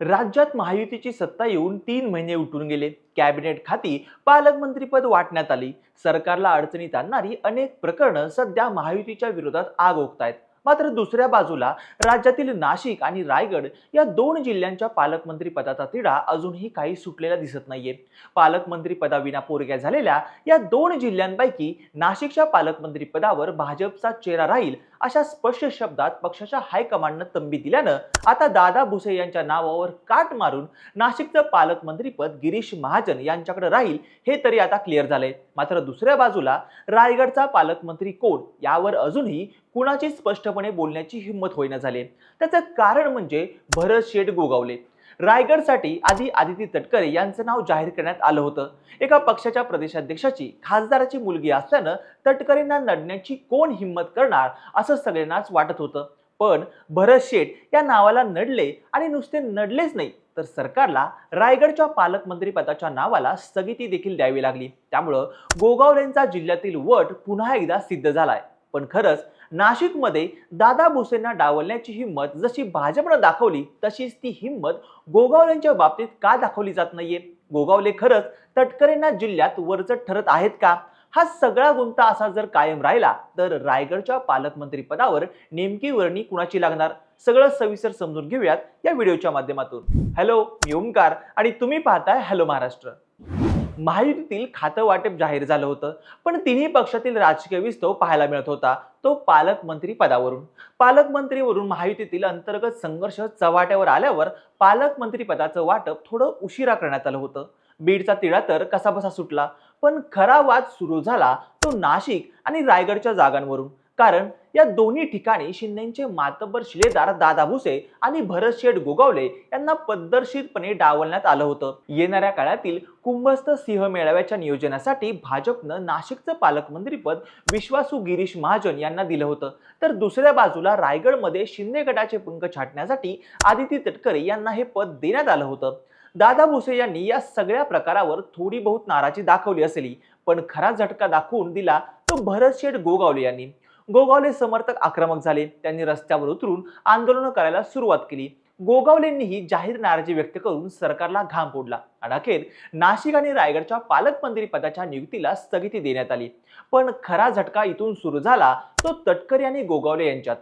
राज्यात महायुतीची सत्ता येऊन तीन महिने उठून गेले. कॅबिनेट खाती पालकमंत्रीपद वाटण्यात आली. सरकारला अडचणीत आणणारी अनेक प्रकरणं सध्या महायुतीच्या विरोधात आग ओकतायत मात्र दुसऱ्या बाजूला राज्यातील नाशिक आणि रायगड या दोन जिल्ह्यांच्या पालकमंत्री पदाचा तिढा अजूनही काही सुटलेला दिसत नाहीये. पालकमंत्री पदाविना पोरग्या झालेल्या या दोन जिल्ह्यांपैकी नाशिकच्या पालकमंत्री पदावर भाजपचा चेहरा राहील अशा स्पष्ट शब्दात पक्षाच्या हायकमांडनं तंबी दिल्यानं आता दादा भुसे यांच्या नावावर काट मारून नाशिकचं पालकमंत्रीपद गिरीश महाजन यांच्याकडे राहील हे तरी आता क्लिअर झालंय. मात्र दुसऱ्या बाजूला रायगडचा पालकमंत्री कोण यावर अजूनही कुणाची स्पष्टपणे बोलण्याची हिंमत होईना झाली त्याचं कारण म्हणजे भरत शेठ गोगावले. रायगडसाठी आधी आदिती तटकरे यांचं नाव जाहीर करण्यात आलं होतं. एका पक्षाच्या प्रदेशाध्यक्षाची खासदाराची मुलगी असल्यानं तटकरेंना नडण्याची कोण हिंमत करणार असं सगळ्यांनाच वाटत होतं. पण भरत शेठ या नावाला नडले आणि नुसते नडलेच नाही तर सरकारला रायगडच्या पालकमंत्री पदाच्या नावाला स्थगिती देखील द्यावी लागली. त्यामुळं गोगावलेंचा जिल्ह्यातील वट पुन्हा एकदा सिद्ध झालाय. पण खरंच नाशिकमध्ये दादा भुसेंना डावलण्याची हिंमत जशी भाजपनं दाखवली तशीच ती हिंमत गोगावलेंच्या बाबतीत का दाखवली जात नाहीये? गोगावले खरंच तटकरेंना जिल्ह्यात वरचढ ठरत आहेत का? हा सगळा गुंता असा जर कायम राहिला तर रायगडच्या पालकमंत्री पदावर नेमकी वर्णी कुणाची लागणार? सगळं सविस्तर समजून घेऊयात या व्हिडिओच्या माध्यमातून. हॅलो मी ओमकार आणि तुम्ही पाहताय हॅलो महाराष्ट्र. महायुतीतील खातं वाटप जाहीर झालं होतं. पण तिन्ही पक्षातील राजकीय विस्तव पाहायला मिळत होता. तो पालकमंत्री पदावरून. पालकमंत्रीवरून महायुतीतील अंतर्गत संघर्ष चव्हाट्यावर आल्यावर पालकमंत्री पदाचं वाटप थोडं उशिरा करण्यात आलं होतं. बीडचा तिढा तर कसाबसा सुटला. पण खरा वाद सुरू झाला तो नाशिक आणि रायगडच्या जागांवरून. कारण या दोन्ही ठिकाणी शिंदेचे मातब्बर शिलेदार दादा भुसे आणि भरत शेठ गोगावले यांना पद्धतशीरपणे डावलण्यात आलं होतं. येणाऱ्या काळातील कुंभस्थ सिंह मेळाव्याच्या नियोजनासाठी भाजपनं नाशिकचं पालकमंत्रीपद विश्वासू गिरीश महाजन यांना दिलं होतं. तर दुसऱ्या बाजूला रायगडमध्ये शिंदे गटाचे पंख छाटण्यासाठी आदिती तटकरे यांना हे पद देण्यात आलं होतं. दादा भुसे यांनी या सगळ्या प्रकारावर थोडी बहुत नाराजी दाखवली असली पण खरा झटका दाखवून दिला तो भरत शेठ गोगावले यांनी. गोगावले समर्थक आक्रमक झाले. त्यांनी रस्त्यावर उतरून आंदोलन करायला सुरुवात केली. गोगावलेंनीही जाहीर नाराजी व्यक्त करून सरकारला घाम फोडला. आणि अखेर नाशिक आणि रायगडच्या पालकमंत्री पदाच्या नियुक्तीला स्थगिती देण्यात आली. पण खरा झटका इथून सुरू झाला तो तटकरे आणि गोगावले यांच्यात.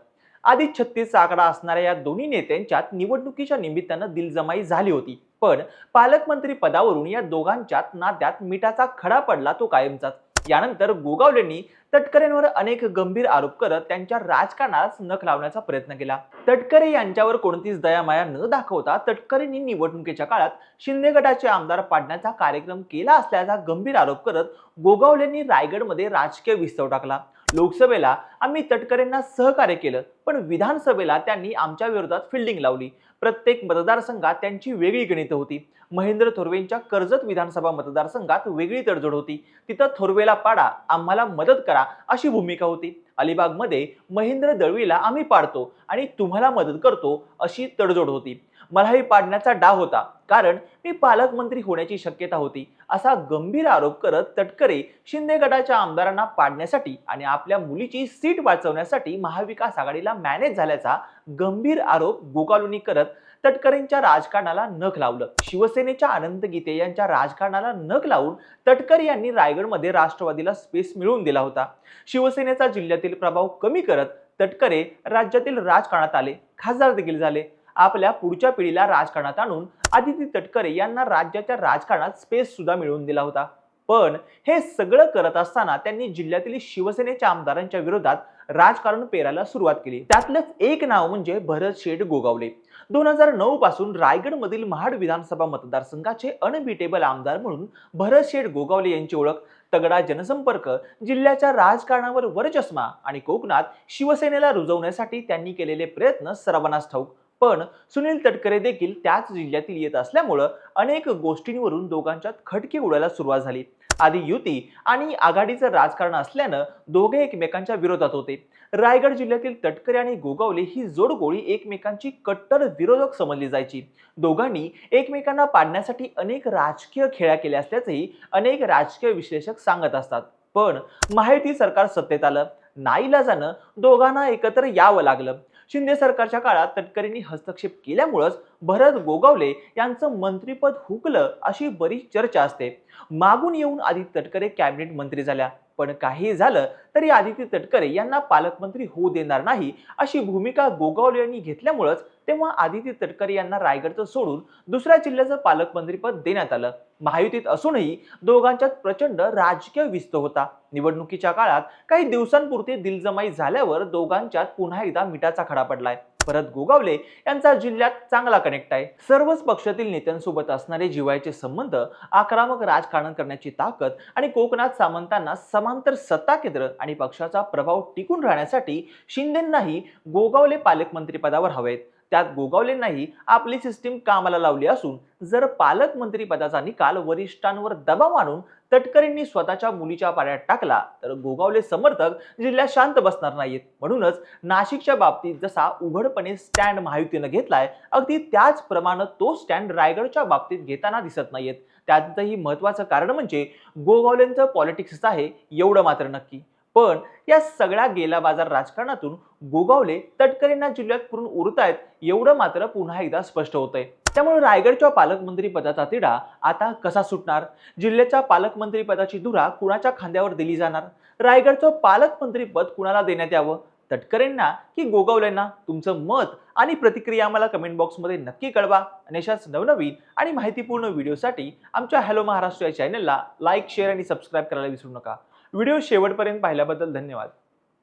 आधी छत्तीस आकडा असणाऱ्या या दोन्ही नेत्यांच्यात निवडणुकीच्या निमित्तानं दिलजमाई झाली होती. पण पालकमंत्री पदावरून या दोघांच्यात नात्यात मिठाचा खडा पडला तो कायमचाच. यानंतर गोगावलेंनी तटकरेंवर अनेक गंभीर आरोप करत त्यांच्या राजकारणास नख लावण्याचा प्रयत्न केला. तटकरे यांच्यावर कोणतीच दयामाया न दाखवता तटकरेंनी निवडणुकीच्या काळात शिंदे गटाचे आमदार पाडण्याचा कार्यक्रम केला असल्याचा गंभीर आरोप करत गोगावलेंनी रायगडमध्ये राजकीय विस्तव टाकला. लोकसभेला आम्ही तटकरेंना सहकार्य केलं पण विधानसभेला त्यांनी आमच्या विरोधात फिल्डिंग लावली. प्रत्येक मतदारसंघात त्यांची वेगळी गणितं होती. महेंद्र थोरवेंच्या कर्जत विधानसभा मतदारसंघात वेगळी तडजोड होती. तिथं थोरवेला पाडा आम्हाला मदत करा अशी भूमिका होती. अलिबागमध्ये महेंद्र दळवीला आम्ही पाडतो आणि तुम्हाला मदत करतो अशी तडजोड होती. मलाही पाडण्याचा डाव होता. कारण मी पालकमंत्री होण्याची शक्यता होती. असा गंभीर आरोप करत तटकरे शिंदे गटाच्या आमदारांना पाडण्यासाठी आणि आपल्या मुलीची सीट वाचवण्यासाठी महाविकास आघाडीला मॅनेज झाल्याचा गंभीर आरोप गोगालुनी करत तटकरेंच्या राजकारणाला नख लावलं. शिवसेनेच्या अनंत गीते यांच्या राजकारणाला नख लावून तटकरे यांनी रायगडमध्ये राष्ट्रवादीला स्पेस मिळवून दिला होता. शिवसेनेचा जिल्ह्यातील प्रभाव कमी करत तटकरे राज्यातील राजकारणात आले. खासदार देखील झाले. आपल्या पुढच्या पिढीला राजकारणात आणून आदिती तटकरे यांना राज्याच्या राजकारणात स्पेस सुद्धा मिळवून दिला होता. पण हे सगळं करत असताना त्यांनी जिल्ह्यातील शिवसेनेच्या आमदारांच्या विरोधात राजकारण पेरायला सुरुवात केली. त्यातलंच एक नाव म्हणजे भरत शेठ गोगावले. दोन हजार नऊ पासून रायगडमधील महाड विधानसभा मतदारसंघाचे अनबिटेबल आमदार म्हणून भरत शेठ गोगावले यांची ओळख तगडा जनसंपर्क जिल्ह्याच्या राजकारणावर वरचष्मा आणि कोकणात शिवसेनेला रुजवण्यासाठी त्यांनी केलेले प्रयत्न सर्वांनाच ठाऊक. पण सुनील तटकरे देखील त्याच जिल्ह्यातील येत असल्यामुळं अनेक गोष्टींवरून दोघांच्यात खटके उडायला सुरुवात झाली. आधी युती आणि आघाडीचं राजकारण असल्यानं दोघे एकमेकांच्या विरोधात होते. रायगड जिल्ह्यातील तटकरे आणि गोगावले ही जोडगोळी एकमेकांची कट्टर विरोधक समजली जायची. दोघांनी एकमेकांना पाडण्यासाठी अनेक राजकीय खेळ्या केल्या असल्याचंही अनेक राजकीय विश्लेषक सांगत असतात. पण माहिती सरकार सत्तेत आलं. नाईलाजानं दोघांना एकत्र यावं लागलं. शिंदे सरकारच्या काळात तटकरेंनी हस्तक्षेप केल्यामुळंच भरत गोगावले यांचं मंत्रीपद हुकलं अशी बरीच चर्चा असते. मागून येऊन आधी तटकरे कॅबिनेट मंत्री झाल्या. पण काही झालं तरी आदित्य तटकरे यांना पालकमंत्री होऊ देणार नाही अशी भूमिका गोगावले यांनी घेतल्यामुळंच तेव्हा आदित्य तटकरे यांना रायगडचं सोडून दुसऱ्या जिल्ह्याचं पालकमंत्रीपद देण्यात आलं. महायुतीत असूनही दोघांच्यात प्रचंड राजकीय विस्त होता. निवडणुकीच्या काळात काही दिवसांपुरते दिलजमाई झाल्यावर दोघांच्यात पुन्हा एकदा मिठाचा खडा पडलाय. भरत गोगावले यांचा जिल्ह्यात चांगला कनेक्ट आहे. सर्वच पक्षातील नेत्यांसोबत असणारे जिवायचे संबंध आक्रमक राजकारण करण्याची ताकद आणि कोकणात सामंतांना समांतर सत्ता केंद्र आणि पक्षाचा प्रभाव टिकून राहण्यासाठी शिंदेंनाही गोगावले पालकमंत्रीपदावर हवेत. त्यात गोगावलेंनाही आपली सिस्टीम कामाला लावली असून जर पालकमंत्री पदाचा निकाल वरिष्ठांवर दबाव आणून तटकरेंनी स्वतःच्या मुलीच्या पाण्यात टाकला तर गोगावले समर्थक जिल्ह्यात शांत बसणार नाहीत. म्हणूनच नाशिकच्या बाबतीत जसा उघडपणे स्टँड महायुतीनं घेतलाय अगदी त्याचप्रमाणे तो स्टँड रायगडच्या बाबतीत घेताना दिसत नाहीत त्यातही महत्वाचं कारण म्हणजे गोगावलेंचं पॉलिटिक्स आहे एवढं मात्र नक्की. पण या सगळ्या गेला बाजार राजकारणातून गोगावले तटकरेंना जिल्ह्यात पुरून उरतायत एवढं मात्र पुन्हा एकदा स्पष्ट होतंय. त्यामुळे रायगडच्या पालकमंत्रीपदाचा तिढा आता कसा सुटणार? जिल्ह्याच्या पालकमंत्रीपदाची धुरा कुणाच्या खांद्यावर दिली जाणार? रायगडचं पालकमंत्रीपद कुणाला देण्यात यावं? तटकरेंना की गोगावलेंना तुमचं मत आणि प्रतिक्रिया आम्हाला कमेंट बॉक्समध्ये नक्की कळवा. आणि अशाच नवनवीन आणि माहितीपूर्ण व्हिडिओसाठी आमच्या हॅलो महाराष्ट्र या चॅनलला लाईक शेअर आणि सबस्क्राईब करायला विसरू नका. व्हिडिओ शेवटपर्यंत पाहिल्याबद्दल धन्यवाद.